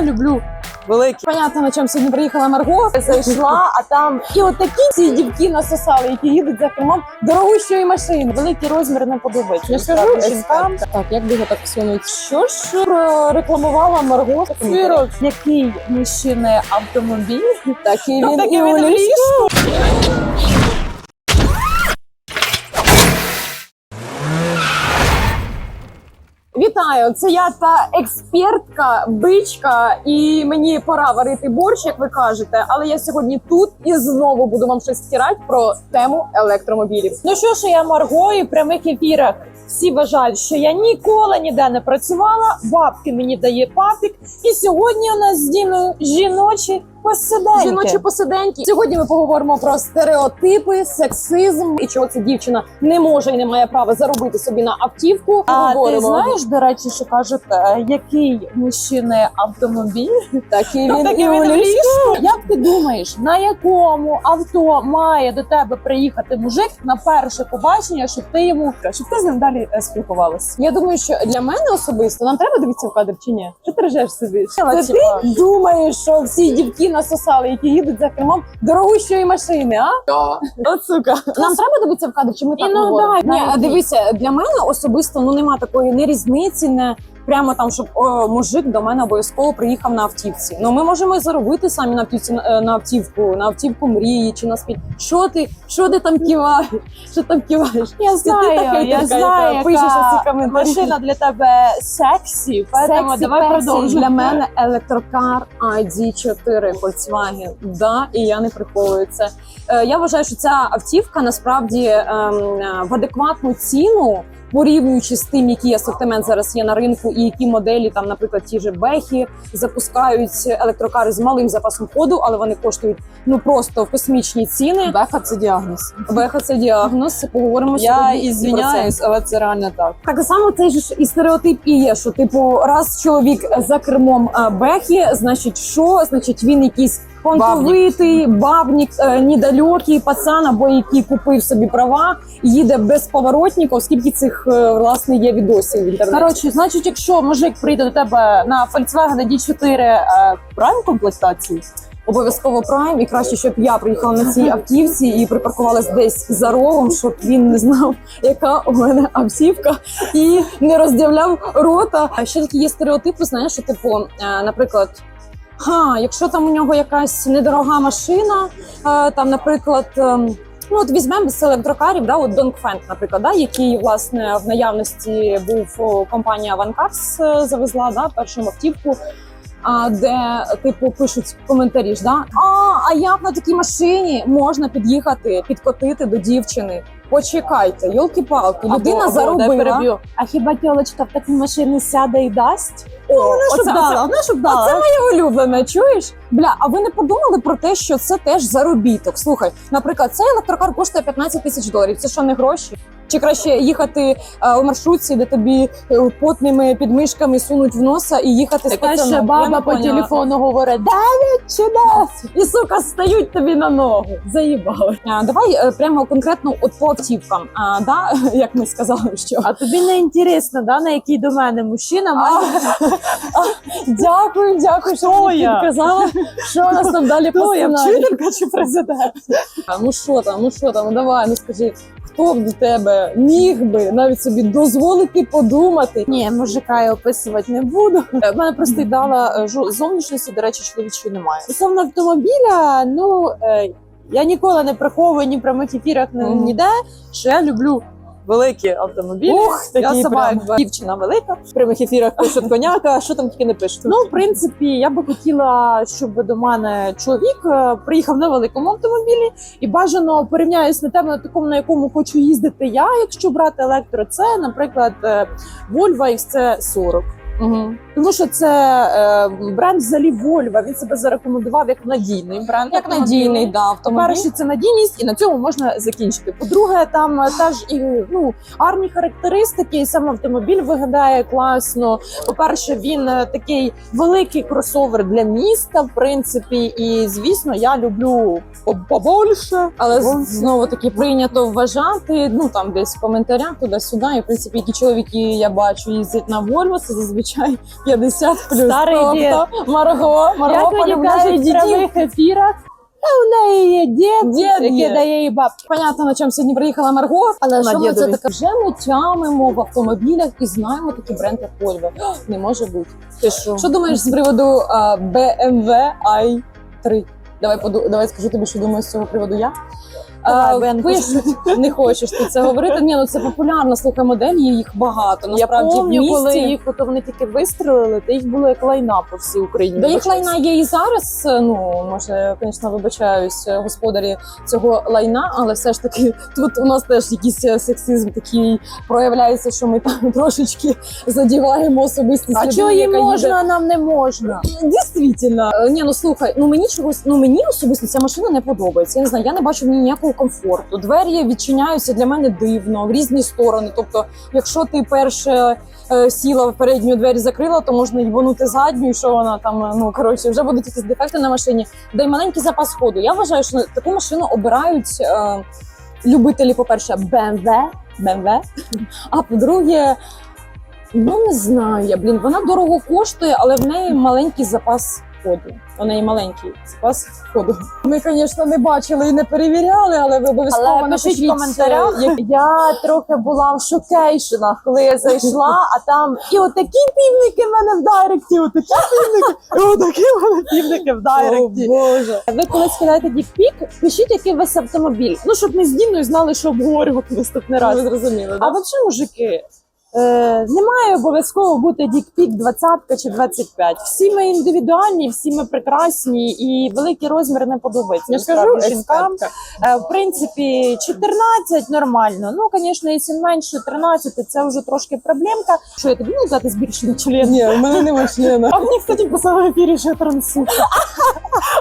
я люблю великі. Понятно, на чому сьогодні приїхала Марго, зайшла, а там і от такі ці дівки насосали, які їдуть за кермом дорогущої машини. Великий розмір не подобається. Я ж кажу, Насправді, жінкам. Так, як би його так всунуть? Що ж рекламувала Марго? Вірок, який мужчини автомобіль, Такий він і у ліжку. Вітаю! Це я та експертка, бичка, і мені пора варити борщ, як ви кажете. Але я сьогодні тут і знову буду вам щось стирати про тему електромобілів. Ну що ж, я Марго і в прямих ефірах. Всі вважають, що я ніколи ніде не працювала. Бабки мені дає папік. І сьогодні у нас з Діною жіночі посиденьки. Жіночі посиденьки. Сьогодні ми поговоримо про стереотипи, сексизм і чого ця дівчина не може і не має права заробити собі на автівку. А ти знаєш, до речі, що кажуть, е, який мужчини автомобіль? такий він і у ліжку. Як ти думаєш, на якому авто має до тебе приїхати мужик на перше побачення, щоб ти йому щоб ти з ним далі е, спілкувалась? Я думаю, що для мене особисто нам треба дивитися в кадр чи ні? Що ти режеш собі? Це ти думаєш, що всі дівки насосали, які їдуть за кермом дорогущої машини, а? От сука. Нам треба дивитися в кадр, чи ми так Іногда, говоримо? Ні, дивися, для мене особисто ну нема такої не різниці, не прямо там, щоб о, мужик до мене обов'язково приїхав на автівці. Ну ми можемо і заробити самі на автівці на, на автівку, на автівку мрії чи на спіль. Що ти, що ти там киваєш? Що там киваєш? Я ти знаю, та хейтерка, я знаю, яка пишеш яка коментарі. машина для тебе сексі, поэтому Сексі давай персі. продовжимо. Для мене електрокар ID4 Volkswagen. Да, і я не приховую це. Е, я вважаю, що ця автівка насправді ем, е, в адекватну ціну. Порівнюючи з тим, який асортимент зараз є на ринку, і які моделі, там, наприклад, ті ж бехи запускають електрокари з малим запасом ходу, але вони коштують ну просто космічні ціни. Беха це діагноз. Беха це діагноз. Поговоримо Я ізвиняюсь, але це реально так. Так само цей ж і стереотип і є, що типу, раз чоловік за кермом е, бехи, значить, що? Значить, він якийсь понтовитий, бабнік, е, недалекий пацан, або який купив собі права, їде без поворотників, оскільки цих е, власне є відосів в інтернеті. Коротше, значить, якщо мужик прийде до тебе на Volkswagen D4 е, Prime комплектації, Обов'язково прайм, і краще, щоб я приїхала на цій автівці і припаркувалась десь за рогом, щоб він не знав, яка у мене автівка, і не роздявляв рота. А ще такі є стереотипи, знаєш, що типу, е, наприклад. Ха, якщо там у нього якась недорога машина, е, там, наприклад, ем, ну от візьмемо з електрокарів, да, от Dongfeng, наприклад, да, який власне в наявності був компанія Ванкарс е, завезла да, першу автівку. А де типу пишуть коментарі ж, да? А, а як на такій машині можна під'їхати, підкотити до дівчини? Почекайте, йолки-палки, людина заробила. А хіба тілочка в таку машину сяде і дасть? О, Вона щоб дала, вона щоб дала. Оце моє улюблене, чуєш? Бля, а ви не подумали про те, що це теж заробіток? Слухай, наприклад, цей електрокар коштує 15 тисяч доларів. Це що не гроші? Чи краще їхати е, у маршрутці, де тобі е, потними підмишками сунуть в носа і їхати з Така ще? Я баба по поняла. телефону говорить, дев'ять чи десять. І сука стають тобі на ногу. Заїбали. А, давай е, прямо конкретно от по автівкам. А, да, як ми сказали, що А тобі не інтересно, да, на який до мене мужчина має дякую, дякую, що Хто мені я? підказала, що у нас там далі по сценарію. вчителька чи президент? А, Ну що там, ну що там, ну давай, ну скажи, хто до тебе міг би навіть собі дозволити подумати? Ні, мужика я описувати не буду. У мене просто дала жо- зовнішності, до речі, чоловічої немає. Стосовно автомобіля, ну е, я ніколи не приховую ні в прямих ефірах, ні ніде, що я люблю. Великі автомобілі. Ух, я сама прям. як дівчина велика. В прямих ефірах пишуть коняка, що там тільки не пишуть. Ну, в принципі, я би хотіла, щоб до мене чоловік е, приїхав на великому автомобілі і бажано порівняюсь на тему на такому, на якому хочу їздити я, якщо брати електро, це, наприклад, е, Volvo XC40. Угу. Тому що це е, бренд взагалі Volvo, він себе зарекомендував як надійний бренд. Як надійний, да, автомобіль. По-перше, це надійність, і на цьому можна закінчити. По-друге, там е, теж і ну гарні характеристики, і сам автомобіль виглядає класно. По-перше, він е, такий великий кросовер для міста, в принципі. І звісно, я люблю по- побольше. Але знову таки прийнято вважати, ну там десь в коментарях туди-сюди. І в принципі, які чоловіки я бачу їздять на Volvo, це зазвичай чай 50 плюс. Старий дід. тобто, Марго, Марго Як мені полюбляє кажуть в дітей. прямих ефірах, а у неї є дід, Дід який є. дає їй бабки. Понятно, на чому сьогодні приїхала Марго, але На що ми це дідові. таке? Вже ми тямимо в автомобілях і знаємо такі бренди Volvo. Не може бути. Ти що? Що думаєш з приводу а, BMW i3? Давай поду, давай скажу тобі, що думаю з цього приводу я. Давай, бо я не пишуть, не хочеш ти це говорити. Ні, ну це популярна слухай модель, їх багато. Я Насправді в пам'ятаю, місті. коли їх ото вони тільки вистрілили, то їх було як лайна по всій Україні. Да їх лайна є і зараз. Ну може, звісно, вибачаюсь е, господарі цього лайна, але все ж таки тут у нас теж якийсь е, сексизм такий проявляється, що ми там трошечки задіваємо особистість. А людини, чого їм їде. можна, а нам не можна? Дійсно. Е, Ні, ну слухай, ну мені чогось, ну мені особисто ця машина не подобається. Я не знаю, я не бачу в ній ніякого комфорту. Двері відчиняються для мене дивно в різні сторони. Тобто, якщо ти перше е, сіла в передню двері закрила, то можна їбанути задню, і що вона там, е, ну коротше, вже будуть якісь дефекти на машині. Да й маленький запас ходу. Я вважаю, що таку машину обирають е, любителі, по-перше, BMW, BMW, а по-друге. Ну не знаю блін, вона дорого коштує, але в неї маленький запас ходу. У неї маленький запас ходу. Ми, звісно, не бачили і не перевіряли, але ви обов'язково Але пишіть напишіть в коментарях. е, як- Я трохи була в шокейшенах, коли я зайшла, а там і отакі півники в мене в дайректі, отакі півники, і отакі в мене півники в О, дайректі. Боже. Ви коли скидаєте дікпік, пишіть, який у вас автомобіль. Ну, щоб ми з Діною знали, що обговорювати наступний раз. Ви зрозуміли, А да? взагалі, мужики, е, не має обов'язково бути дікпік 20 чи 25. Всі ми індивідуальні, всі ми прекрасні, і великий розмір не подобається. Я ж кажу, насправді, жінкам. Е, В принципі, 14 нормально. Ну, звісно, якщо менше 13, це вже трошки проблемка. Що я тобі не дати збільшений член? Ні, у мене нема члена. А мені, кстати, писали в ефірі, що я трансуха.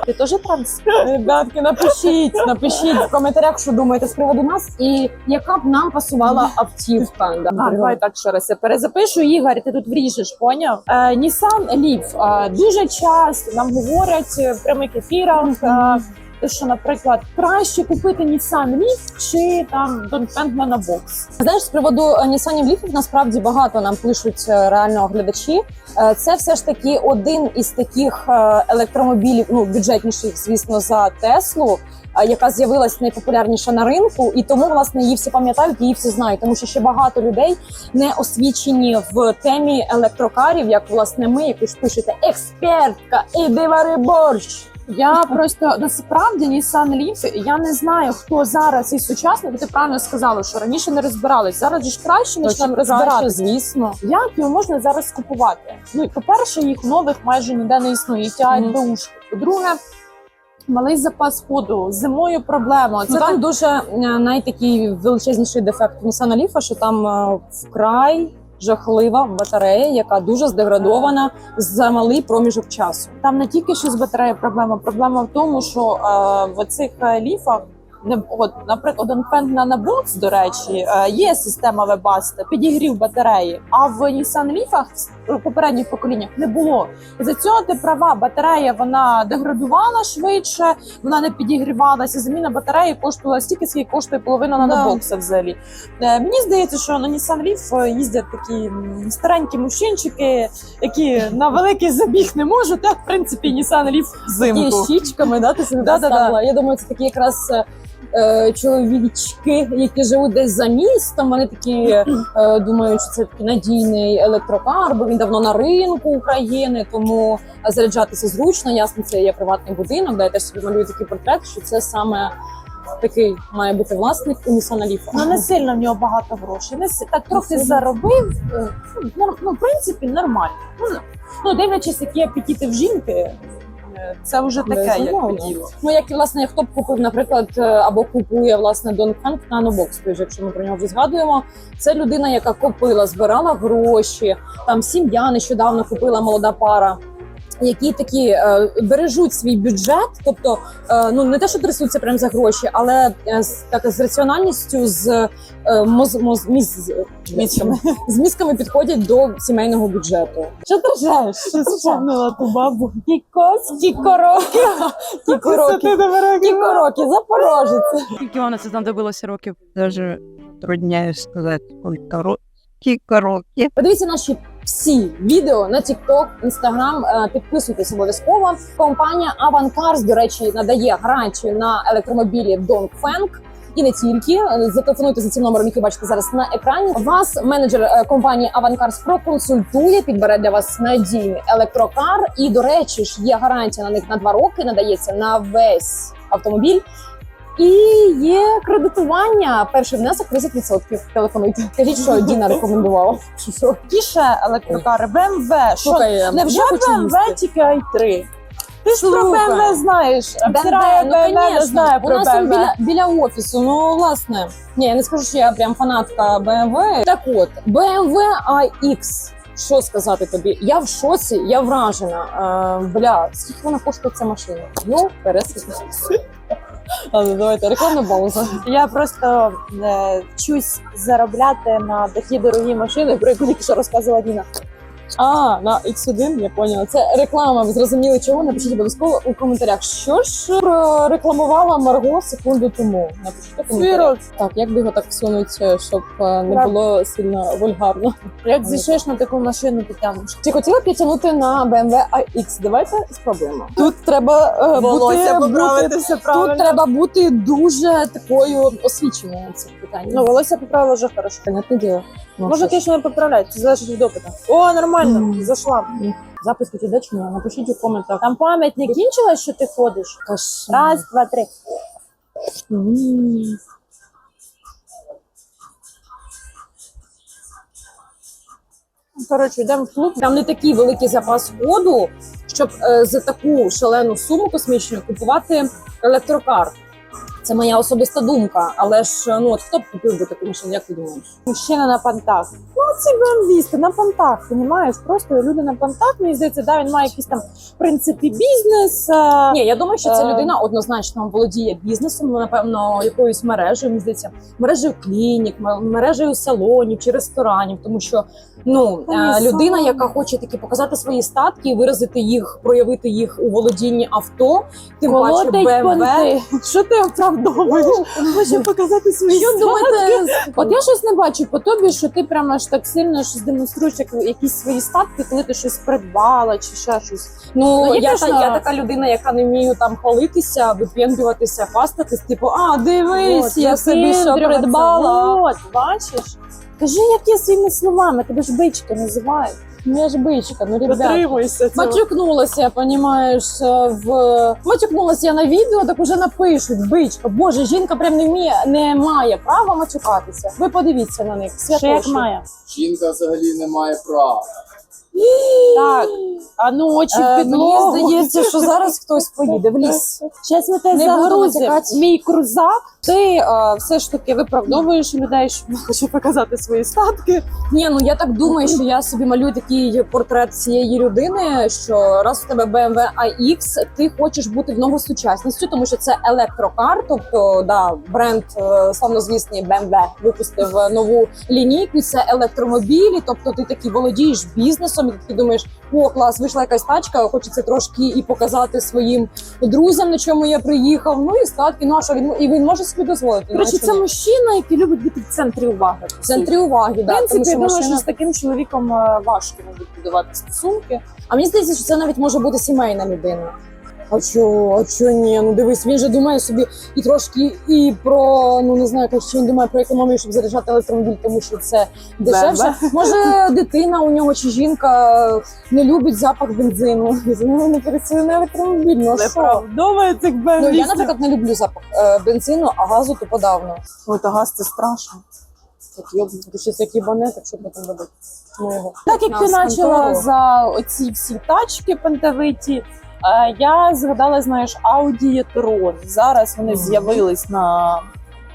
Ти теж транс? Ребятки, напишіть, напишіть в коментарях, що думаєте з приводу нас, і яка б нам пасувала автівка. Да. Давай так ще раз я перезапишу. Ігор, ти тут вріжеш, поняв? Е, Nissan Leaf. Е, дуже часто нам говорять е, прямих ефірах. Е, що, наприклад, краще купити Nissan Leaf чи там Dongfeng на бокс. Знаєш, з приводу е, Nissan Leaf насправді багато нам пишуть е, реально глядачі. Е, Це все ж таки один із таких електромобілів, ну бюджетніших, звісно, за Теслу, яка з'явилась найпопулярніша на ринку, і тому власне її всі пам'ятають, її всі знають, тому що ще багато людей не освічені в темі електрокарів, як власне ми, ж пишете експертка, іди вари борщ. Я просто насправді Nissan Leaf, я не знаю, хто зараз із сучасних, бо ти правильно сказала, що раніше не розбирались. Зараз же ж краще почнемо розбирати. звісно. Як його можна зараз купувати? Ну по-перше, їх нових майже ніде не існує. І тягають Мгм. беушки. По-друге, малий запас ходу, зимою проблема. Це Це там дуже е, найтакий величезніший дефект Nissan Leaf, що там е, вкрай жахлива батарея, яка дуже здеградована за малий проміжок часу. там не тільки що з батареєю проблема. Проблема в тому, що е, в цих е, ліфах. Не от, наприклад, Dongfeng Nanobox, до речі, е, є система Webasto, підігрів батареї. А в Nissan Leaf в попередніх поколіннях не було. І за цього ти права, батарея вона деградувала швидше, вона не підігрівалася. Заміна батареї коштувала стільки, скільки коштує половина Да. нанобокса взагалі. Е, мені здається, що на Nissan Leaf е, їздять такі старенькі мужчинчики, які на великий забіг не можуть. Так, в принципі, Nissan Leaf І взимку. щічками, да, ти собі Да-да-да. Я думаю, це такі якраз е, е, чоловічки, які живуть десь за містом. Вони такі е, думають, що це такий надійний електрокар, бо він давно на ринку України, тому заряджатися зручно. Ясно, це є приватний будинок. Да, я теж собі малюю такий портрет, що це саме такий має бути власник у Nissan Leaf. Ну не сильно в нього багато грошей. Не так трохи сильно. заробив. е, Ну, ну, в принципі, нормально. Ну, ну дивлячись, які апетити в жінки, е, це вже таке, як Безумовно. Ну, як і власне, хто б купив, наприклад, е, або купує власне Дон Ханк той же, якщо ми про нього вже згадуємо, це людина, яка копила, збирала гроші. Там сім'я нещодавно купила молода пара. Які такі е, бережуть свій бюджет, тобто е, ну не те, що трясуться прям за гроші, але е, з так з раціональністю, з е, моз, моз, міз, мізками, з мізками підходять до сімейного бюджету. Що ти ржеш? Вспомнила ту бабу. Кікос, кікороки, кікороки. Кікороки, запорожець. Скільки вона це знадобилося років? Даже трудняє сказати, скільки років. Подивіться наші всі відео на TikTok, Instagram. е, Підписуйтесь обов'язково. Компанія Avancar's, до речі, надає гарантію на електромобілі Dongfeng. І не тільки зателефонуйте за цим номером, який бачите зараз на екрані. Вас менеджер е, компанії Avancar's проконсультує, підбере для вас надійний електрокар. І до речі, ж є гарантія на них на два роки, надається на весь автомобіль. І є кредитування. Перший внесок 30%. Телефонуйте. Скажіть, що Діна рекомендувала. Тіше електрокари, BMW. Що Слухай, невже я хочу BMW їсти. тільки i3? Ти ж про Слухай. BMW знаєш. Обсирає ну, BMW, не конечно. знає У про нас BMW. біля, біля офісу. Ну, власне. Ні, я не скажу, що я прям фанатка BMW. Так от, BMW iX. Що сказати тобі? Я в шоці, я вражена. Е, бля, скільки вона коштує ця машина? Ну, пересить. Але давайте рекламна пауза. Я просто е, вчусь заробляти на такі дорогі машини, про яку тільки що розказувала Діна. А, на X1, я поняла. Це реклама. Ви зрозуміли, чого? Напишіть обов'язково у коментарях. Що ж прорекламувала Марго секунду тому? Напишіть у коментарях. Так, як би його так всунути, щоб е, не було сильно вульгарно. Як зійшеш на таку машину, ти. Чи хотіла б я тягнути на BMW iX? Давайте спробуємо. Тут треба е, Волосся бути, бути все тут треба бути дуже такою освіченою на цих питаннях. Ну, волосся поправила вже хорошо. понятне діло. Ну, звісно, не поправляти, залежить від опиту. О, нормально, Мгм. зайшла. запис тут іде чи ні? Напишіть у коментах. Там пам'ять не кінчилась, що ти ходиш? Кошмар. Раз, два, три. М. Коротше, йдемо в клуб. Там не такий великий запас ходу, щоб е, за таку шалену суму космічну купувати електрокар. Це моя особиста думка. Але ж е, ну от хто б купив би таку машину, як ти думаєш? Мужчина на понтах. Ну, це бембісти, на понтах, понімаєш? Просто люди на понтах, мені здається, да, він має якийсь там, в принципі, бізнес. а, Ні, я думаю, що ця Е. людина однозначно володіє бізнесом, напевно, якоюсь мережею, мені здається, мережею клінік, мережею салонів чи ресторанів, тому що ну ні, людина, яка хоче таки показати свої статки, виразити їх, проявити їх у володінні авто, тим паче BMW. понти. Що ти оправдовуєш? Хоче показати свої Що думаєте? От я щось не бачу по тобі, що ти прямо аж так сильно щось демонструєш як, якісь свої статки, коли ти щось придбала чи ще щось. Ну, Ну, я, та, я така людина, яка не вмію там хвалитися, випендрюватися, хвастатись, типу, а дивись, От, я собі що придбала. От, бачиш? Кажи, як я своїми словами, тебе ж бичка називають. Ну, я ж бичка, ну ребята. Дотримуйся цього. Матюкнулася, понімаєш, в матюкнулася я на відео, так уже напишуть бичка. Боже, жінка прям не вміє, не має права матюкатися. Ви подивіться на них. Ще як Святоші. має. Жінка взагалі не має права. Так, а ну очі в Е, мені здається, що зараз хтось поїде в ліс. Ми тебе Не буду натякати. Мій крузак. Ти е, все ж таки виправдовуєш людей, що хоче показати свої статки. Ні, ну я так думаю, що я собі малюю такий портрет цієї людини, що раз у тебе BMW iX, ти хочеш бути в ногу з сучасністю, тому що це електрокар, тобто да, бренд е, славнозвісний BMW випустив е, нову лінійку. Це електромобілі, тобто ти такий володієш бізнесом, ти думаєш, о, клас, вийшла якась тачка, хочеться трошки і показати своїм друзям, на чому я приїхав. Ну і статки, ну а що він і він може собі дозволити. Короче, це ні. мужчина, який любить бути в центрі уваги. в центрі уваги. В Да, принципі, тому що я думаю, машина... що з таким чоловіком е, важко будувати стосунки. А мені здається, що це навіть може бути сімейна людина. А чо, а чо ні? Ну дивись, він же думає собі і трошки і про ну не знаю, як що він думає про економію, щоб заряджати електромобіль, тому що це дешевше. Може, дитина у нього чи жінка не любить запах бензину. І за нього не пересує на електромобіль. Ну а що? Неправдовує Ну я, наприклад, не люблю запах е, бензину, а газу то подавно. Ой, та газ це страшно. Так йоб, ти щось як їбане, так що потім робити. Ну. Так як ти почала за оці всі тачки пантавиті, е, я згадала, знаєш, Audi e-tron. Зараз вони з'явились на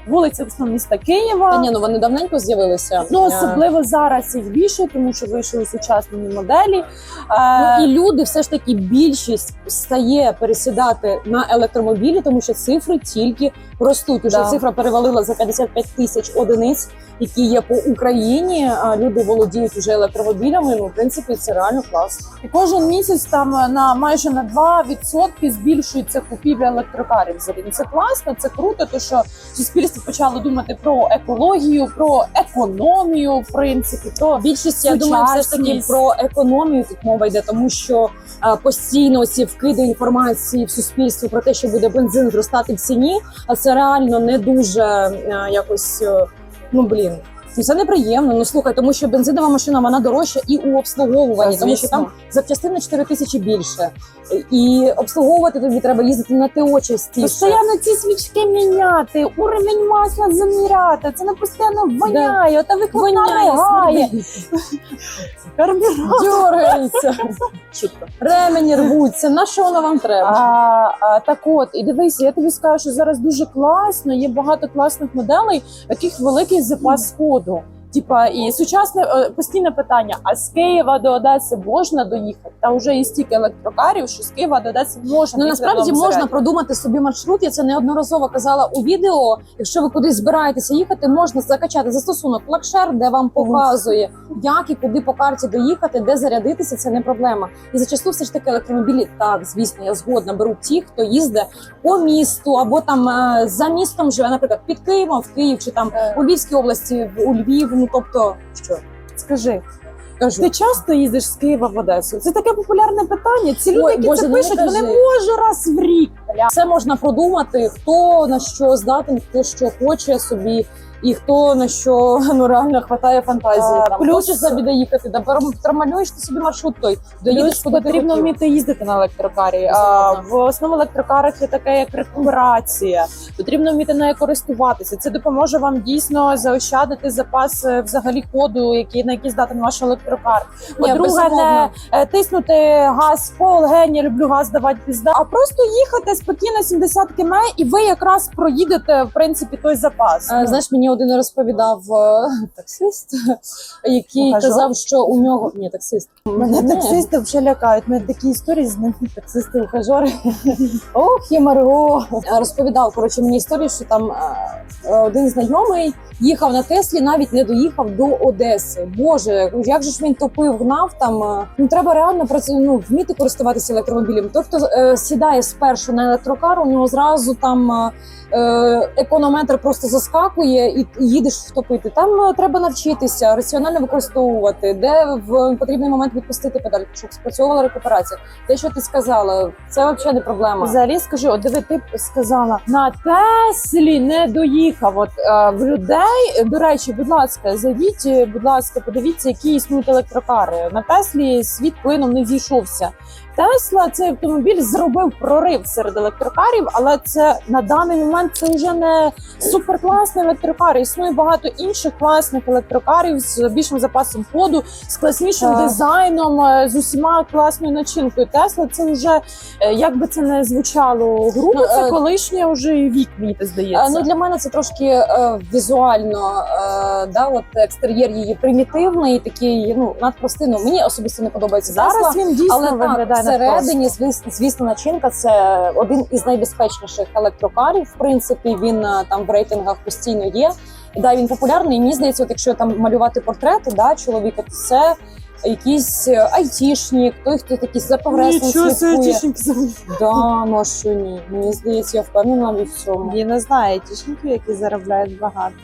вулицях міста Києва. Та ні, ну вони давненько з'явилися. Ну, Е, особливо зараз їх більше, тому що вийшли сучасні моделі. Ну, Е, і люди все ж таки більшість стає пересідати на електромобілі, тому що цифри тільки ростуть. Уже Да. цифра перевалила за 55 тисяч одиниць, які є по Україні. А люди володіють уже електромобілями. Ну, в принципі, це реально клас. І кожен місяць там на майже на 2% збільшується купівля електрокарів. Це класно, це круто, тому що суспільство нарешті почали думати про екологію, про економію, в принципі, про Більшість, я думаю, все ж таки про економію тут мова йде, тому що е, постійно ці вкиди інформації в суспільство про те, що буде бензин зростати в ціні, а це реально не дуже е, якось. е, ну блін. ну, Це неприємно. Ну слухай, тому що бензинова машина вона дорожча і у обслуговуванні, тому що там запчастин на 4 тисячі більше. І обслуговувати тобі треба їздити на ТО частіше. Постійно ці свічки міняти, уровень масла заміряти. Це не постійно воняє, та Воняє, дергається, ремені рвуться. На що воно вам треба? А, а, так от, і дивися, я тобі скажу, що зараз дуже класно, є багато класних моделей, яких великий запас ходу. Типа, і сучасне е, постійне питання: а з Києва до Одеси можна доїхати? Та вже є стільки електрокарів, що з Києва до Одеси можна. Ну насправді можна Зарядку. продумати собі маршрут. Я це неодноразово казала у відео. Якщо ви кудись збираєтеся їхати, можна закачати застосунок Лакшер, де вам показує, як і куди по карті доїхати, де зарядитися. Це не проблема. І зачасту все ж таки електромобілі. Так, звісно, я згодна. Беру ті, хто їздить по місту або там е, за містом живе, наприклад, під Києвом, в Київ чи там у Львівській області, у Львів. Ну тобто, що Скажи, кажу. ти часто їздиш з Києва в Одесу? Це таке популярне питання. Ці люди, Ой, які Боже, це ну пишуть, вони кажи. може раз в рік. Все можна продумати, хто на що здатен, хто що хоче собі, і хто на що ну реально хватає фантазії. А, Там плюс- хочеш собі доїхати, да пром- промалюєш ти собі маршрут той, доїдеш куди потрібно хотів. вміти їздити на електрокарі. А в основному електрокарах є таке, як рекуперація. Потрібно вміти нею користуватися. Це допоможе вам дійсно заощадити запас е, взагалі ходу, який на який здатен ваш електрокар. По-друге, не е, тиснути газ по легені, люблю газ давати пізда, а просто їхати спокійно 70 км, і ви якраз проїдете в принципі той запас. А, знаєш, мені один розповідав е, таксист, який Ухажер? казав, що у нього ні, таксист. Мене Ні. таксисти вже лякають. Мене такі історії з ними таксисти ухажори. Ох, є Марго. Розповідав коротше мені історію, що там е, один знайомий їхав на Теслі, навіть не доїхав до Одеси. Боже, як же ж він топив, гнав там. е. Ну треба реально ну, вміти користуватися електромобілем. Той, хто е, сідає спершу на електрокар, у нього зразу там. Е, Економетр просто заскакує і їдеш втопити. Там е, треба навчитися раціонально використовувати, де в потрібний момент відпустити педаль, щоб спрацьовувала рекуперація. Те, що ти сказала, це взагалі не проблема. Взагалі скажи, от диви, ти сказала на Теслі не доїхав. От е, в людей, до речі, будь ласка, зайдіть, будь ласка, подивіться, які існують електрокари. На Теслі світ клином не зійшовся. Тесла цей автомобіль зробив прорив серед електрокарів, але це на даний момент це вже не суперкласний електрокар. Існує багато інших класних електрокарів з більшим запасом ходу, з класнішим Так. дизайном, е, з усіма класною начинкою. Тесла це вже е, як би це не звучало грубо, Ну, це е, колишнє вже вік, мені так Е, здається. Ну для мене це трошки е, візуально, е, да, от екстер'єр її примітивний, такий ну надпростий. Ну, мені особисто не подобається Зараз Тесла. він дійсно Але виглядає всередині, звісно, звісно, начинка це один із найбезпечніших електрокарів. Принципі, він е, там в рейтингах постійно є. Да, він популярний. І мені здається, от якщо там малювати портрети да, чоловіка, то це якийсь е, айтішник, той, хто такий за прогресом слідкує. Да, ну а що ні? Мені здається, я впевнена в цьому. Я не знаю айтішників, які заробляють багато.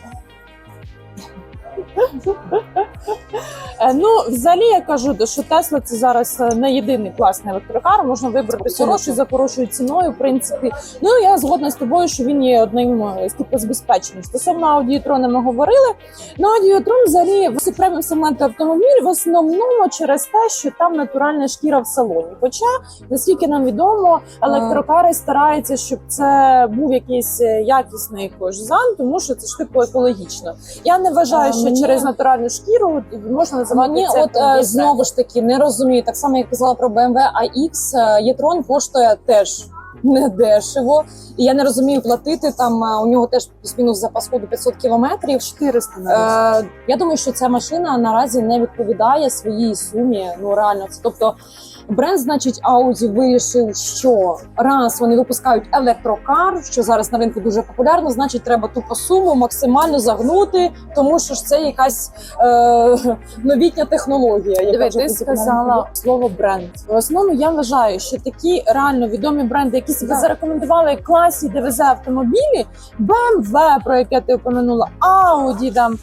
Е, Ну, взагалі я кажу, що Тесла це зараз е, не єдиний класний електрокар. Можна вибрати хороший за хорошою ціною. В принципі, ну я згодна з тобою, що він є одним е, з типу забезпечених. Стосовно аудіотрона ми говорили. Ну, аудіотрон взагалі в преміум сегменту автомобіль в основному через те, що там натуральна шкіра в салоні. Хоча, наскільки нам відомо, електрокари стараються, щоб це був якийсь якісний кожзан, тому що це ж типу екологічно. Я не вважаю, що через натуральну шкіру можна називати Мені це от е, знову ж таки не розумію. Так само як казала про BMW е, Єтрон коштує теж не дешево. І я не розумію платити там. е, У нього теж плюс-мінус запас ходу 500 кілометрів. 400 навіть. Е, я думаю, що ця машина наразі не відповідає своїй сумі. Ну реально, це тобто Бренд, значить, Audi вирішив, що раз вони випускають електрокар, що зараз на ринку дуже популярно, значить, треба тупо суму максимально загнути, тому що ж це якась е, новітня технологія. яка Диви, вже ти сказала слово бренд. В основному я вважаю, що такі реально відомі бренди, які себе зарекомендували як класі, де везе автомобілі, BMW, про яке ти упомянула, Audi там.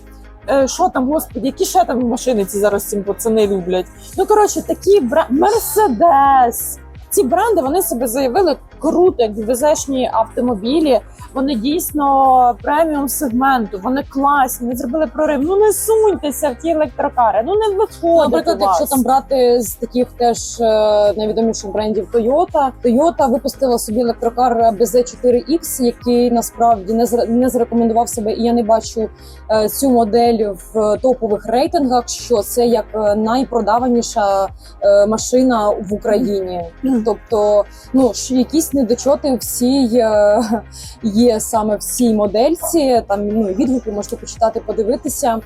Е, Що там, господи, які ще там машини ці зараз ці пацани люблять? Ну коротше, такі бра Мерседес. Ці бренди вони себе заявили круто, як везешні автомобілі. Вони дійсно преміум сегменту, вони класні. Вони зробили прорив. Ну не суньтеся в ті електрокари. Ну не виходить. Наприклад, вас. якщо там брати з таких теж е, найвідоміших брендів Toyota, Toyota випустила собі електрокар BZ4X, який насправді не не зарекомендував себе, і я не бачу е, цю модель в топових рейтингах. Що це як е, найпродаваніша машина в Україні. Тобто, ну ж якісь недочоти в цій е, є саме в цій модельці. Там ну відгуки можете почитати, подивитися.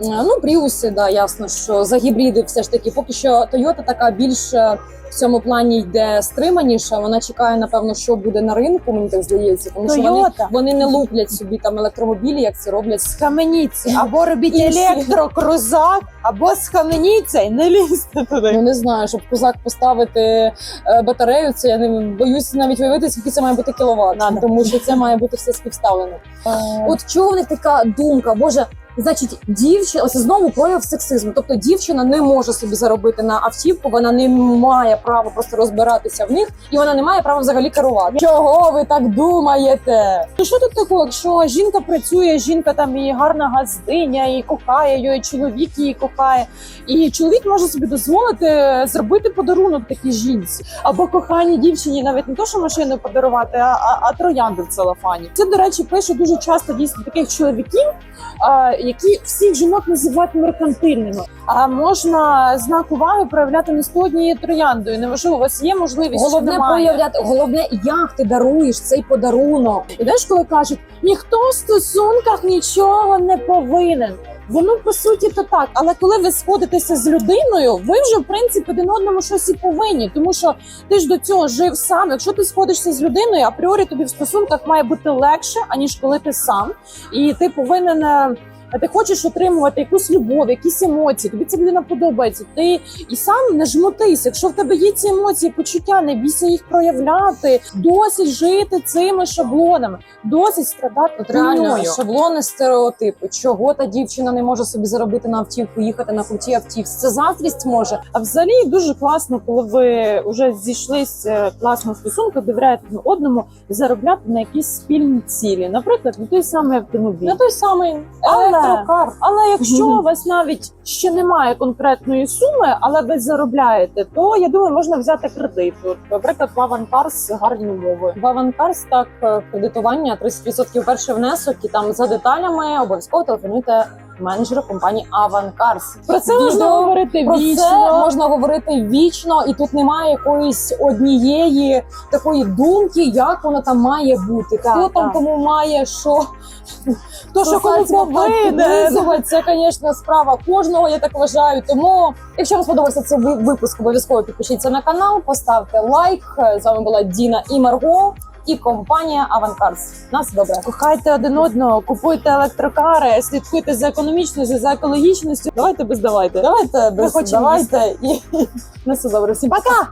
Е, Ну, пріуси, да, ясно, що за гібриди все ж таки. Поки що Toyota така більш е, в цьому плані йде стриманіша. Вона чекає, напевно, що буде на ринку, мені так здається, тому що вони, Toyota. вони не луплять собі там електромобілі, як це роблять. Схаменіться, або робіть Інші. електрокрузак, або схаменіться і не лізьте туди. Ну не знаю, щоб козак поставити е, батарею. Це я не боюсь навіть уявити, скільки це має бути кіловат, Надо. тому що це має бути все співставлено. От чого в них така думка? Боже, значить, дівчина, ось знову прояв сексизму. Тобто дівчина не може собі заробити на автівку, вона не має права просто розбиратися в них, і вона не має права взагалі керувати. Чого ви так думаєте? Ну що тут такого, якщо жінка працює, жінка там і гарна газдиня, і кохає її, чоловік її кохає, і чоловік може собі дозволити зробити подарунок такій жінці або коханій дівчині, навіть не то, що машину подарувати, а, а, а троянду в целофані. Це, до речі, пише дуже часто дійсно таких чоловіків, а, які всіх жінок називають меркантильними. А можна знак уваги проявляти не однією трояндою. Неважливо, у вас є можливість чи Головне немає. проявляти, головне, як ти даруєш цей подарунок. І знаєш, коли кажуть, ніхто в стосунках нічого не повинен. Воно по суті то так, але коли ви сходитеся з людиною, ви вже в принципі один одному щось і повинні, тому що ти ж до цього жив сам. Якщо ти сходишся з людиною, апріорі тобі в стосунках має бути легше, аніж коли ти сам, і ти повинен. Е, Ти хочеш отримувати якусь любов, якісь емоції, тобі ця людина подобається. Ти і сам не жмотись. Якщо в тебе є ці емоції, почуття, не бійся їх проявляти, досить жити цими шаблонами, досить страдати От реально шаблони, стереотипи. Чого та дівчина не може собі заробити на автівку, їхати на крутій автівці? Це заздрість може. А взагалі дуже класно, коли ви вже зійшлись е, класно в стосунках, довіряєте одному заробляти на якісь спільні цілі, наприклад, на той самий автомобіль. Ну той самий Але- електрокар. Але якщо у вас навіть ще немає конкретної суми, але ви заробляєте, то я думаю, можна взяти кредит. От, наприклад, в Аванкарс гарні умови. В Аванкарс так кредитування 30% перший внесок, і там за деталями обов'язково телефонуйте менеджеру компанії Аванкарс. Про це Відео можна говорити Про вічно. це можна говорити вічно, і тут немає якоїсь однієї такої думки, як воно там має бути. Так, Хто там так. кому має що. То, що кому повинен. Це, звісно, справа кожного, я так вважаю. Тому, якщо вам сподобався цей випуск, обов'язково підпишіться на канал, поставте лайк. З вами була Діна і Марго, і компанія Аванкарс. Нас добре. Кохайте один одного, купуйте електрокари, слідкуйте за економічністю, за екологічністю. Давайте без давайте. Давайте без давайте і на все добре. Всім пока!